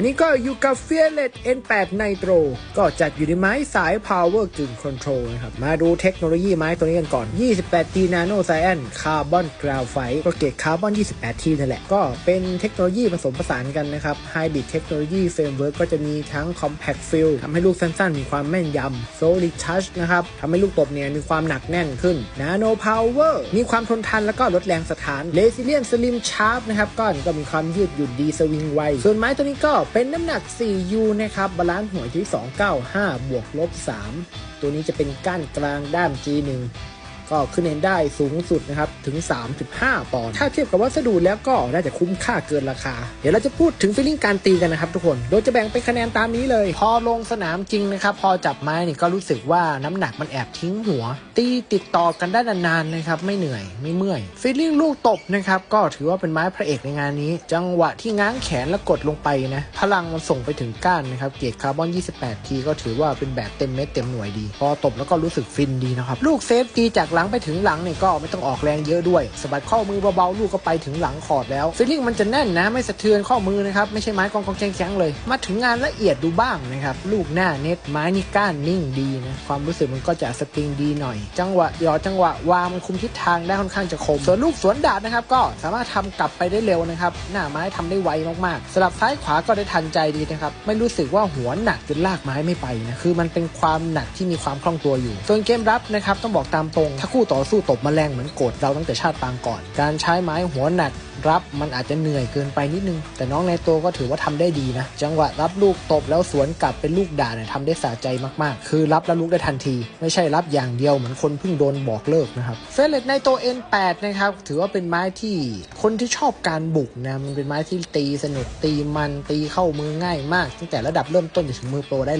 วันนี้ก็อยู่กับ Fearless N8 Nitro ก็จัดอยู่ในไม้สาย Power กึ่ง Control นะครับ มาดูเทคโนโลยีไม้ตัวนี้กันก่อน 28T Nano Cyan Carbon Graphite ก็เกรดคาร์บอน 28T นั่นแหละ ก็เป็นเทคโนโลยีผสมผสานกันนะครับ Hybrid Technology Framework ก็จะมีทั้ง Compact Fill ทำให้ลูกสั้นๆ มีความแม่นยำ Solid Touch นะครับทำให้ลูกตบเนี่ยมีความหนักแน่นขึ้น Nano Power มีความทนทานแล้วก็ลดแรงสถาน Resilient Slim Sharp นะครับก้อนก็มีความยืดหยุ่นดีสวิงไวส่วนไม้ตัวนี้ก็เป็นน้ำหนัก 4U นะครับบาลานซ์หัวที่ 295 บวกลบ 3 ตัวนี้จะเป็นก้านกลางด้าม G1 ก็ขึ้นเองได้สูงสุดนะครับถึง 3.5 ปอนด์ถ้าเทียบกับวัสดุแล้วก็น่าจะคุ้มค่าเกินราคา เดี๋ยวเราจะพูดถึงฟีลลิ่งการตีกันนะครับทุกคน โดยจะแบ่งเป็นคะแนนตามนี้เลย พอลงสนามจริงนะครับ พอจับไม้นี่ก็รู้สึกว่าน้ำหนักมันแอบทิ้งหัว ตีติดต่อกันได้นานๆนะครับไม่เหนื่อยไม่เมื่อยฟีลลิ่งลูกตบนะครับก็ถือว่าเป็นไม้พระเอกในงานนี้ จังหวะที่ง้างแขนแล้วกดลงไปนะพลังมันส่งไปถึงก้านนะครับเกียร์คาร์บอน 28 ทีก็ถือว่าเป็นแบบเต็มเม็ดเต็มหน่วยดี พอตบแล้วก็รู้สึกฟินดีนะครับลูกเซฟตีจากหลังไปถึงหลังเนี่ยก็ไม่ต้องออกแรงเยอะด้วยสะบัดข้อมือเบาๆลูกก็ไปถึงหลังคอร์ดแล้วฟีลลิ่งมันจะแน่นนะไม่สะเทือนข้อมือนะครับไม่ใช่ไม้กองกองแข็งๆเลย มาถึงงานละเอียดดูบ้างนะครับลูกหน้าเน็ตไม้นี่ก้านนิ่งดีนะความรู้สึกมันก็จะสปริงดีหน่อย จังหวะหยอดจังหวะวางมันคุมทิศทางได้ค่อนข้างจะคม ส่วนลูกสวนดาดนะครับก็สามารถทำกลับไปได้เร็วนะครับหน้าไม้ทำได้ไวมากๆสลับซ้ายขวาก็ได้ทันใจดีนะครับไม่รู้สึกว่าหัวหนักจนลากไม้ไม่ไปนะคือมันเป็นความหนักที่มีความคล่องตัวอยู่ ส่วนเกมรับนะครับต้องบอกตามตรงถ้าคู่ต่อสู้ตบมาแรงเหมือนโกดเราตั้งแต่ชาติปางก่อน การใช้ไม้หัวหนักรับมันอาจจะเหนื่อยเกินไปนิดนึง แต่น้องในโตก็ถือว่าทำได้ดีนะ จังหวะรับลูกตบแล้วสวนกลับเป็นลูกด่าเนี่ยทำได้สะใจมากๆ คือรับแล้วลุกได้ทันที ไม่ใช่รับอย่างเดียวเหมือนคนเพิ่งโดนบอกเลิกนะครับเฟลเลตในโต N8 นะครับถือว่าเป็นไม้ที่คนที่ชอบการบุกนะมันเป็นไม้ที่ตีสนุกตีมันตีเข้ามือง่ายมากตั้งแต่ระดับเริ่มต้นจนถึงมือโปรได้เลย